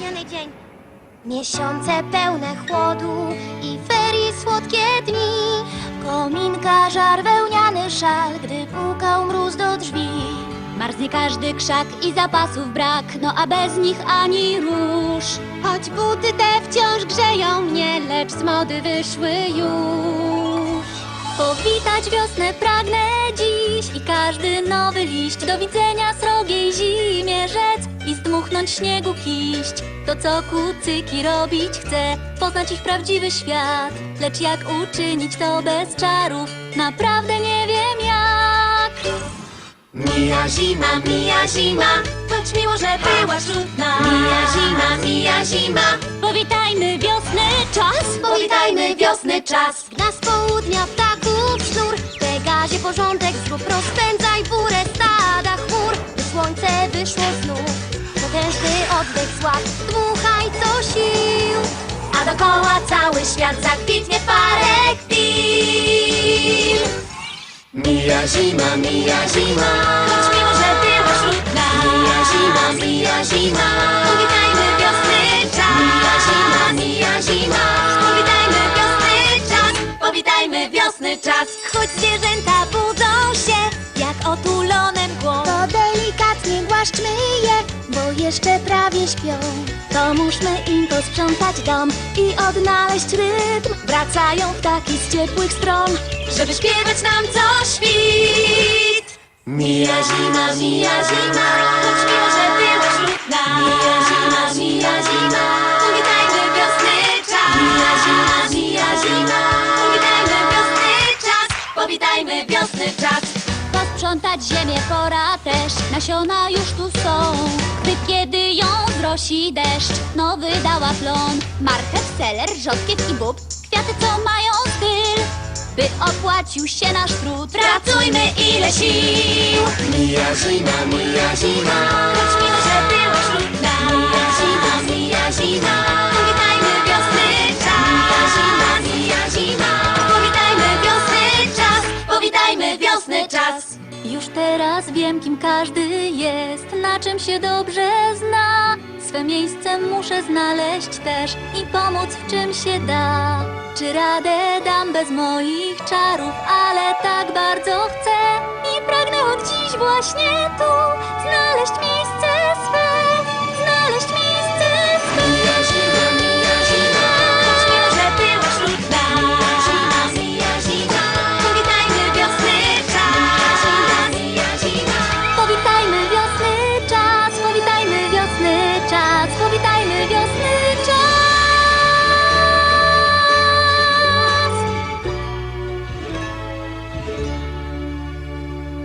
zapomniany dzień. Miesiące pełne chłodu i ferii słodkie dni. Kominka, żar, wełniany szal, gdy pukał mróz do drzwi. Marznie każdy krzak i zapasów brak, no a bez nich ani róż. Choć buty te wciąż grzeją mnie, lecz z mody wyszły już. Powitać wiosnę pragnę dziś i każdy nowy liść do widzenia rzec i zdmuchnąć śniegu kiść. To co kucyki robić chcę, poznać ich prawdziwy świat, lecz jak uczynić to bez czarów, naprawdę nie wiem jak. Mija zima, mija zima, choć miło, że była wśród nas. Mija zima, mija zima, Powitajmy wiosny czas! powitajmy wiosny czas. Gna z południa ptaków sznur, Pegazie porządek zrób, rozpędzaj burę stada chmur, by słońce wyszło znów. Potężny oddech złap, dmuchaj co sił, a dookoła cały świat zakwitnie w parę chwil. Mija zima, mija zima, Choć miło, że była wśród nas. mija zima, mija zima, Powitajmy wiosny czas. mija zima, mija zima. Powitajmy wiosny czas, powitajmy wiosny czas. Choć zwierzęta budzą się, jak otulone mgłą, to delikatnie głaszczmy jeszcze prawie śpią. Pomóżmy im posprzątać dom i odnaleźć rytm. Wracają ptaki z ciepłych stron. Żeby śpiewać nam co świt. Mija zima, mija zima, Choć miło, że była wśród nas. mija zima, mija zima, Powitajmy wiosny czas. mija zima, mija zima. Powitajmy wiosny czas. Powitajmy wiosny czas. Posprzątać ziemię pora też. Nasiona już tu są. Zrosi deszcz, nowy dała plon. Marchew, seler, rzodkiew i bób. Kwiaty, co mają styl. By opłacił się nasz trud. Pracujmy ile sił. Mija zima, mija zima, miło, że była wśród nas. mija zima, mija zima, Powitajmy wiosny mija czas. zima, mija zima. Powitajmy wiosny czas. Powitajmy wiosny czas. Już teraz wiem, kim każdy jest, na czym się dobrze zna. Swe miejsce muszę znaleźć też i pomóc w czym się da. Czy radę dam bez moich czarów, ale tak bardzo chcę i pragnę od dziś właśnie tu znaleźć miejsce